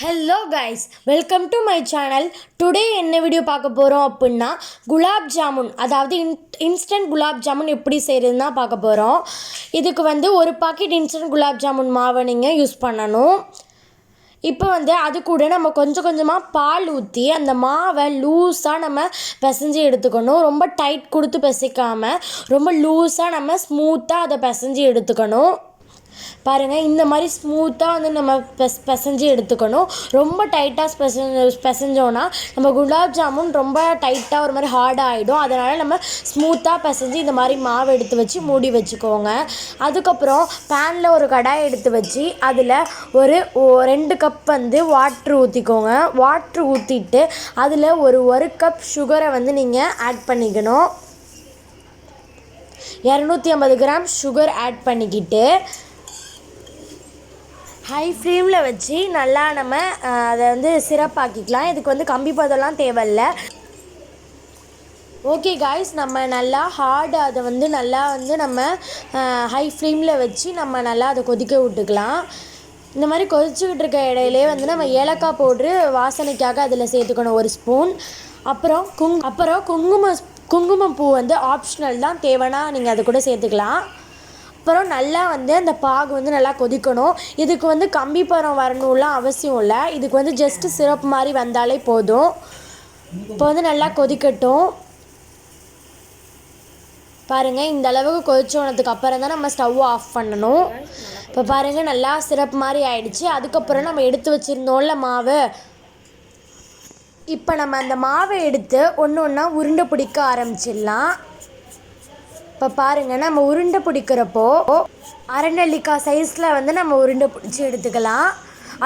Hello guys welcome to my channel today என்ன video பார்க்க போகிறோம் அப்படின்னா குலாப் ஜாமுன் அதாவது இன் இன்ஸ்டன்ட் குலாப் ஜாமுன் எப்படி செய்கிறதுன்னு தான் பார்க்க போகிறோம் இதுக்கு வந்து ஒரு பாக்கெட் இன்ஸ்டன்ட் குலாப் ஜாமுன் மாவை நீங்கள் யூஸ் பண்ணணும். இப்போ வந்து அது கூட நம்ம கொஞ்சம் கொஞ்சமாக பால் ஊற்றி அந்த மாவை லூஸாக நம்ம பிசைஞ்சு எடுத்துக்கணும். ரொம்ப டைட் கொடுத்து பிசைக்காமல் ரொம்ப லூஸாக நம்ம ஸ்மூத்தாக அதை பிசைஞ்சு எடுத்துக்கணும். பாருங்கள் இந்த மாதிரி ஸ்மூத்தாக வந்து நம்ம பெஸ் பிசைஞ்சு எடுத்துக்கணும். ரொம்ப டைட்டாக பிசைஞ்ச பிசைஞ்சோன்னா நம்ம குலாப் ஜாமுன் ரொம்ப டைட்டாக ஒரு மாதிரி ஹார்டாக ஆகிடும் அதனால் நம்ம ஸ்மூத்தாக பிசைஞ்சு இந்த மாதிரி மாவு எடுத்து வச்சு மூடி வச்சுக்கோங்க. அதுக்கப்புறம் பேனில் ஒரு கடாய் எடுத்து வச்சு அதில் ஒரு ஒ- ரெண்டு கப் வந்து வாட்ரு ஊற்றிக்கோங்க வாட்ரு ஊற்றிட்டு அதில் ஒரு ஒரு கப் சுகரை வந்து நீங்கள் ஆட் பண்ணிக்கணும். இரநூத்தி ஐம்பது கிராம் சுகர் ஆட் பண்ணிக்கிட்டு ஹை ஃப்ளேமில் வச்சு நல்லா நம்ம அதை வந்து சிறப்பாக்கிக்கலாம். இதுக்கு வந்து கம்பி பதம்லாம் தேவையில்ல. ஓகே காய்ஸ் நம்ம நல்லா ஹார்டு அதை வந்து நல்லா வந்து நம்ம ஹை ஃப்ளேமில் வச்சு நம்ம நல்லா அதை கொதிக்க விட்டுக்கலாம். இந்த மாதிரி கொதிச்சுக்கிட்டு இருக்க இடையிலே வந்து நம்ம ஏலக்காய் போட்டு வாசனைக்காக அதில் சேர்த்துக்கணும் ஒரு ஸ்பூன் அப்புறம் குங் அப்புறம் குங்கும குங்குமப்பூ வந்து ஆப்ஷனல் தான். தேவைன்னா நீங்கள் அது கூட சேர்த்துக்கலாம். அப்புறம் நல்லா வந்து அந்த பாகு வந்து நல்லா கொதிக்கணும். இதுக்கு வந்து கம்பி பரம் வரணும்லாம் அவசியம் இல்லை. இதுக்கு வந்து ஜஸ்ட்டு சிரப் மாதிரி வந்தாலே போதும். இப்போ வந்து நல்லா கொதிக்கட்டும். பாருங்கள் இந்த அளவுக்கு கொதிச்சோனதுக்கு அப்புறம் தான் நம்ம ஸ்டவ் ஆஃப் பண்ணணும். இப்போ பாருங்கள் நல்லா சிரப் மாதிரி ஆயிடுச்சு. அதுக்கப்புறம் நம்ம எடுத்து வச்சுருந்தோம்ல மாவு. இப்போ நம்ம அந்த மாவை எடுத்து ஒன்று ஒன்றா உருண்டை பிடிக்க ஆரம்பிச்சிடலாம். இப்போ பாருங்க நம்ம உருண்டை பிடிக்கிறப்போ அரநெல்லிக்காய் சைஸில் வந்து நம்ம உருண்டை பிடிச்சி எடுத்துக்கலாம்.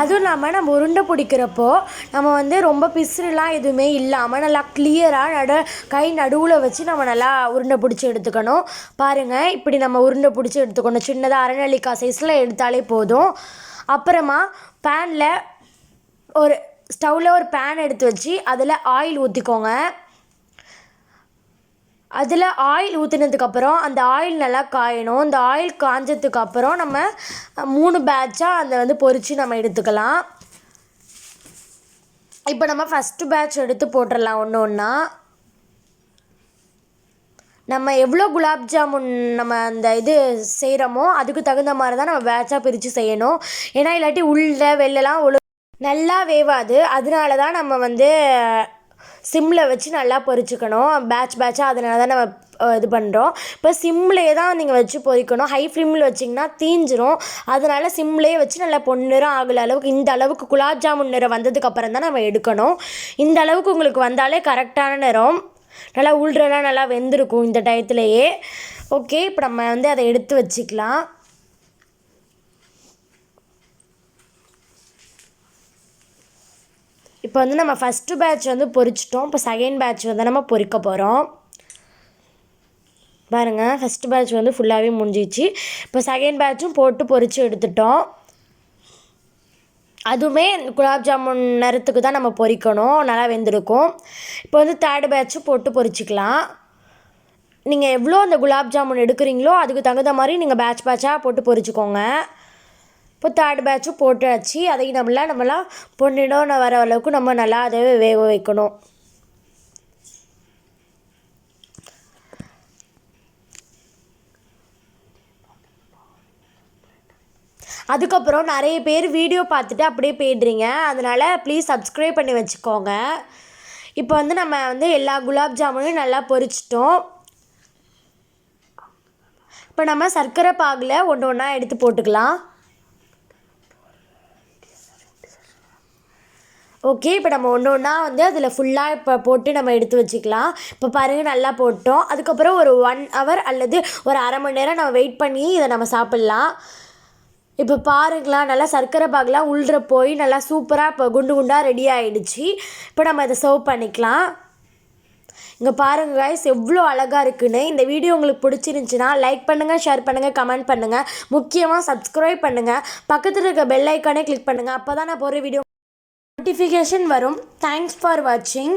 அதுவும் இல்லாமல் நம்ம உருண்டை பிடிக்கிறப்போ நம்ம வந்து ரொம்ப பிசுறுலாம் எதுவுமே இல்லாமல் நல்லா கிளியராக நடு கை நடுவில் வச்சு நம்ம நல்லா உருண்டை பிடிச்சி எடுத்துக்கணும். பாருங்கள் இப்படி நம்ம உருண்டை பிடிச்சி எடுத்துக்கணும். சின்னதாக அரநெல்லிக்காய் சைஸில் எடுத்தாலே போதும். அப்புறமா பேனில் ஒரு ஸ்டவ்வில் ஒரு பேன் எடுத்து வச்சு அதில் ஆயில் ஊற்றிக்கோங்க அதில் ஆயில் ஊற்றினதுக்கப்புறம் அந்த ஆயில் நல்லா காயணும். அந்த ஆயில் காஞ்சதுக்கப்புறம் நம்ம மூணு பேட்சாக அதை வந்து பொரித்து நம்ம எடுத்துக்கலாம். இப்போ நம்ம ஃபஸ்ட்டு பேட்ச் எடுத்து போட்டுடலாம் ஒன்று ஒன்றா நம்ம எவ்வளோ குலாப் ஜாமுன் நம்ம அந்த இது செய்கிறோமோ அதுக்கு தகுந்த மாதிரி தான் நம்ம பேட்சாக பிரித்து செய்யணும். ஏன்னா இல்லாட்டி உள்ள வெளிலலாம் ஒழு நல்லா வேவாது. அதனால தான் நம்ம வந்து சிம்மில் வச்சு நல்லா பொரிச்சுக்கணும் பேட்ச் பேட்சாக அதனால தான் நம்ம இது பண்ணுறோம் இப்போ சிம்லேயே தான் நீங்கள் வச்சு பொரிக்கணும் ஹை ஃப்ளேமில் வச்சிங்கன்னா தீஞ்சிரும். அதனால சிம்லேயே வச்சு நல்லா பொன்னிறம் ஆகல அளவுக்கு இந்த அளவுக்கு குலாப் ஜாமுன் நிறம் வந்ததுக்கப்புறம் தான் நம்ம எடுக்கணும். இந்த அளவுக்கு உங்களுக்கு வந்தாலே கரெக்டான நிறம். நல்லா உள்றலாம் நல்லா வெந்திருக்கும் இந்த டயத்துலையே ஓகே இப்போ நம்ம வந்து அதை எடுத்து வச்சுக்கலாம். இப்போ வந்து நம்ம ஃபஸ்ட்டு பேட்ச் வந்து பொறிச்சிட்டோம். இப்போ செகண்ட் பேட்ச் வந்து நம்ம பொறிக்க போகிறோம் பாருங்கள் ஃபஸ்ட்டு பேட்ச் வந்து ஃபுல்லாகவே முடிஞ்சிச்சு. இப்போ செகண்ட் பேட்சும் போட்டு பொறிச்சு எடுத்துட்டோம். அதுவுமே குலாப் ஜாமுன் நேரத்துக்கு தான் நம்ம பொறிக்கணும். நல்லா வெந்திருக்கும். இப்போ வந்து தேர்டு பேட்சும் போட்டு பொரிச்சிக்கலாம் நீங்கள் எவ்வளோ அந்த குலாப் ஜாமுன் எடுக்கிறீங்களோ அதுக்கு தகுந்த மாதிரி நீங்கள் பேட்ச் பேட்சாக போட்டு பொறிச்சிக்கோங்க. இப்போ தேர்ட் பேட்சும் போட்டாச்சு. அதையும் நம்மளாம் நம்மளாம் பொன்னிடம் வர அளவுக்கு நம்ம நல்லா அதை வேக வைக்கணும். அதுக்கப்புறம் நிறைய பேர் வீடியோ பார்த்துட்டு அப்படியே போயிடுறீங்க. அதனால் ப்ளீஸ் சப்ஸ்கிரைப் பண்ணி வச்சுக்கோங்க. இப்போ வந்து நம்ம வந்து எல்லா குலாப் ஜாமுனையும் நல்லா பொரிச்சிட்டோம். இப்போ நம்ம சர்க்கரை பாகில் ஒன்று ஒன்றா எடுத்து போட்டுக்கலாம். ஓகே இப்போ நம்ம ஒன்று ஒன்றா வந்து அதில் ஃபுல்லாக இப்போ போட்டு நம்ம எடுத்து வச்சுக்கலாம். இப்போ பாருங்கள் நல்லா போட்டோம். அதுக்கப்புறம் ஒரு ஒன் ஹவர் அல்லது ஒரு அரை மணி நேரம் நம்ம வெயிட் பண்ணி இதை நம்ம சாப்பிட்லாம். இப்போ பாருங்களா நல்லா சர்க்கரை பாகெலாம் உள்ற போய் நல்லா சூப்பராக இப்போ குண்டு குண்டாக ரெடி ஆகிடுச்சு இப்போ நம்ம இதை சர்வ் பண்ணிக்கலாம். இங்கே பாருங்கள் காய்ஸ் எவ்வளோ அழகாக இருக்குன்னு. இந்த வீடியோ உங்களுக்கு பிடிச்சிருந்துச்சின்னா லைக் பண்ணுங்கள் ஷேர் பண்ணுங்கள் கமெண்ட் பண்ணுங்கள் முக்கியமாக சப்ஸ்கிரைப் பண்ணுங்கள் பக்கத்தில் இருக்க பெல் ஐக்கானே கிளிக் பண்ணுங்கள் அப்போ தான் நான் போகிற வீடியோ நோட்டிஃபிகேஷன் வரும் தேங்க்ஸ் ஃபார் வாட்சிங்